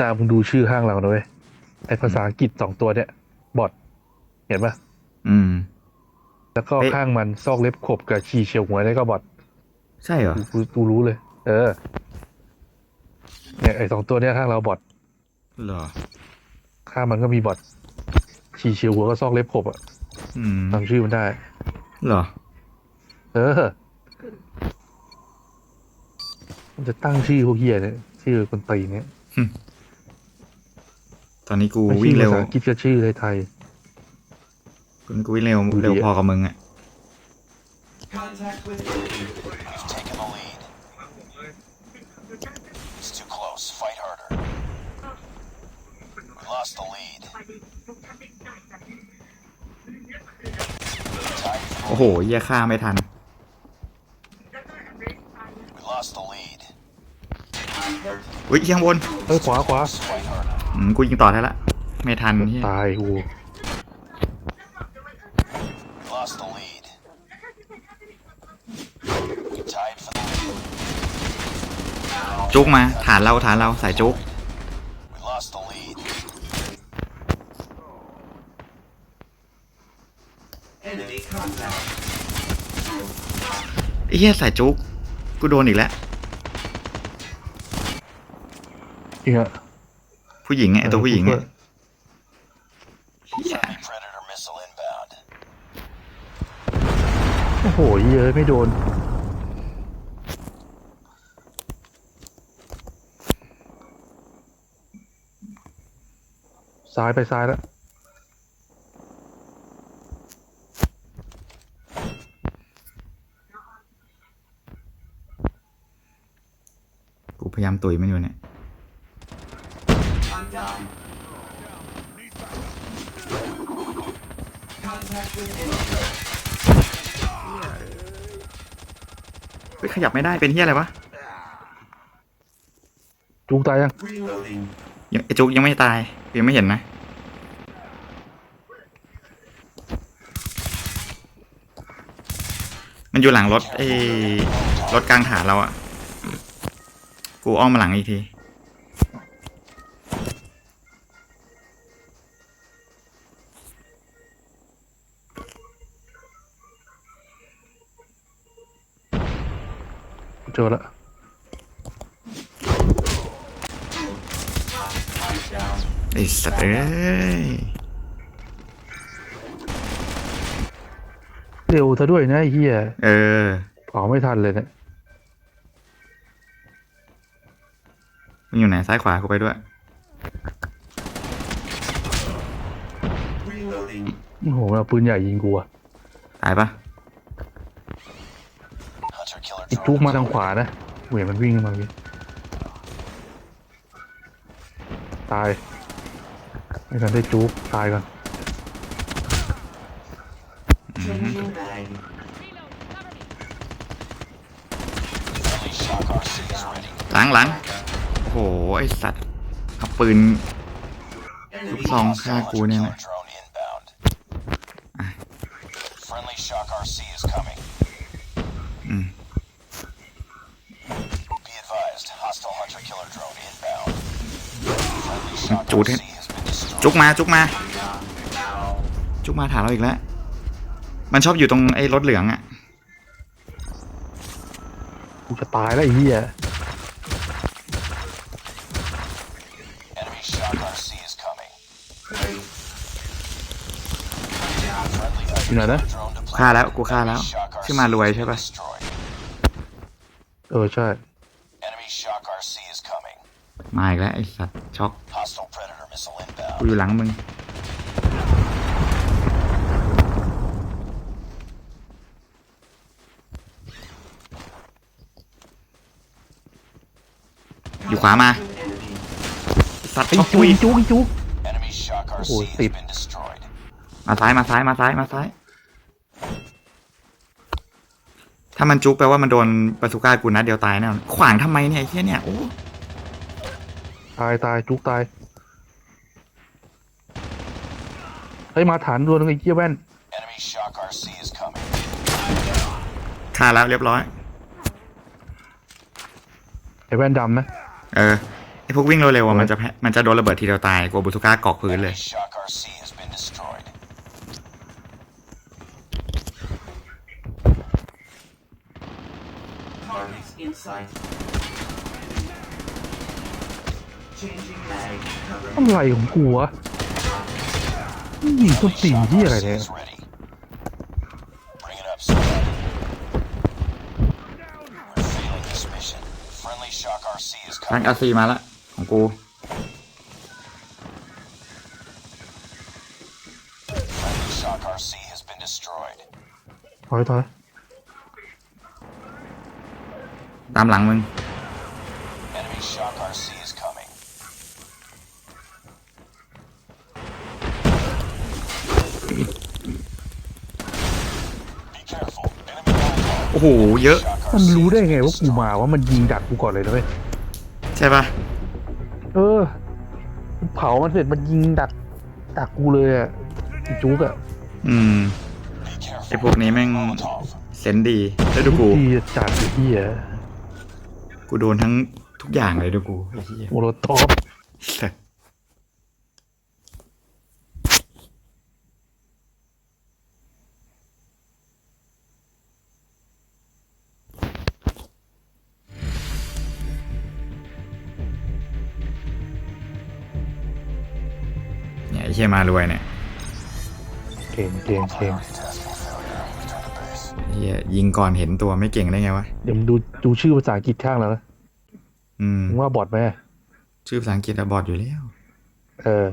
ตามมึงดูชื่อห้างเรานะเว้ยไอภาษาอังกฤษสองตัวเนี่ย บอทเห็นปะอืม แล้วก็เอ๊ะข้างมันซอกเล็บขบกับขีเฉียวหัวนี่ก็บอทใช่เหรอกูกูกูรู้เลย เออ เนี่ยไอสองตัวเนี้ยข้างเราบอทเหรอข้างมันก็มีบอทขีเฉียวหัวก็ซอกเล็บขบอะอืมจำชื่อมันได้เหรอ เออ มันจะตั้งชื่อพวกเฮียเนี่ยชื่อคนตีนเนี่ย ตอนนี้กูไม่วิ่ชื่งอเร็ภาวษาอังกฤษก็ชื่อไทยกูวิ่งเร็วดูดิเร็วพอกับมึงอะ You've taken the lead. It's too close. Fight harder. We lost the lead. Tied for โอ้โหเหี้ยฆ่าไม่ทัน We lost the lead. อุ้ยเหี้ยข้างบนเอ้ยขวาขวา Fight harder. อืมกูยิงต่อได้ละ ไม่ทันเหี้ยตายกู We lost the lead. We tied for the lead. จุกมา ฐานเราฐานเราสายจุก We lost the lead. Enemy contact. ไอ้เหี้ยสายจุก กูโดนอีกแล้วจริงอะ ผู้หญิงไงไอ้ตัวผู้หญิงไง Friendly Predator missile inbound. โอ้โหเยอะไม่โดน ซ้ายไปซ้ายแล้วกูพยายามตุยมันอยู่เนี่ย เฮ้ยขยับไม่ได้เป็นเหี้ยอะไรวะจุงตายยัง Reloading. ยังไอ้จุกยังไม่ตายยังไม่เห็นนะ มันอยู่หลังรถไอ้รถกลางฐานเราอะกูอ้อมมาหลังอีกที เจอแล้ว Down. ไอ้สัตว์เอ้ยเร็วซะด้วยนะไอ้เฮียเออ เผาไม่ทันเลยเนี่ยมันอยู่ไหนซ้ายขวากูไปด้วย Reloading. โอ้โหมันเอาปืนใหญ่ยิงกูอะตายปะ ทุกมาทางขวานะเวยมันวิ่งมาพี่ตายไม่ทันได้จุกตายก่อนหลังหลังโอ้โห ไอสัตว์เอาปืนลูกซองฆ่ากูเนี่ย Friendly shock Chủ RC thế. has been destroyed. จุกมาจุกมา จุกมาฐานเราอีกแล้ว มันชอบอยู่ตรงไอ้รถเหลืองอะกูจะตายแล้วไอ้เหี้ย Enemy shock RC is coming. Friendly อยู่ไหนนะ drone deployed. ฆ่าแล้วกูฆ่าแล้ว Shock ชื่อมารวย RC ใช่ has been ปะ destroyed. เออใช่ Enemy shock RC is coming. มาอีกแล้วไอ้สัตว์ช็อก Hostile predator missile กู inbound. อยู่หลังมึง อยู่ขวามาไอ้สัตว์ไอ้ช็อกจุกูกอีไอ้กจุกไอ้จุก Enemy shock RC Ủa, has tịt. been destroyed. มาซ้ายมาซ้ายมาซ้ายมาซ้าย ถ้ามันจุกแปลว่ามันโดนปาสุก้ากูนัดเดียวตายแน่นอนขวางทำไมเนี่ยไอ้เหี้ยเนี่ยโอ้ตายตายจุกตาย เฮ้ยมาฐานดวลไอ้เหี้ยแว่น Enemy shock RC is coming. ฆ่าแล้วเรียบร้อย ไอ้แว่นดำนะ เออไอพวกวิ่งเร็วๆอะมันจะแพ้มันจะโดนระเบิดทีเดียวตายกลัวบุตุก้ากอกพื้นเลย Enemy Shock RC has been destroyed. Targets in sight. Changing mag. Cover. อะไรของกูวะ ยิงต้นตีนที่อะไรเนี่ย is ready. Bring it up, squad. We're failing this mission. Friendly Shock RC is รัง coming. อาซีมาละของกู Friendly Shock RC has been destroyed. ถอยถอยตามหลังมึง อ้โหเยอะ Shock มัน RC รู้ได้ has ไง been ว่ากู destroyed. มาว่ามันยิงดักกูก่อนเลยนะเว้ยใช่ปะเออเผามันเสร็จมันยิงดักดักกูเลยอะไอ้จุกอะอืม Be careful. ไอพวกนี้แม่ง Molotov. เซนส์ดีแล้วดูกูที่จัดไอ้เหี้ยกูโดนทั้งทุกอย่างเลยดูกูไอ้เหี้ยโมโลตอฟ สัส เนี่ยไอ้เชี่ยมารวยเนี่ยเก่งเก่งเก่ง Tasking failure. Return to base. เฮียยิงก่อนเห็นตัวไม่เก่งได้ไงวะ เดี๋ยวมึงดูดูชื่อภาษาอังกฤษข้างแล้วนะอืมมึงว่าบอดไหมชื่อภาษาอังกฤษอะบอดอยู่แล้ว เออ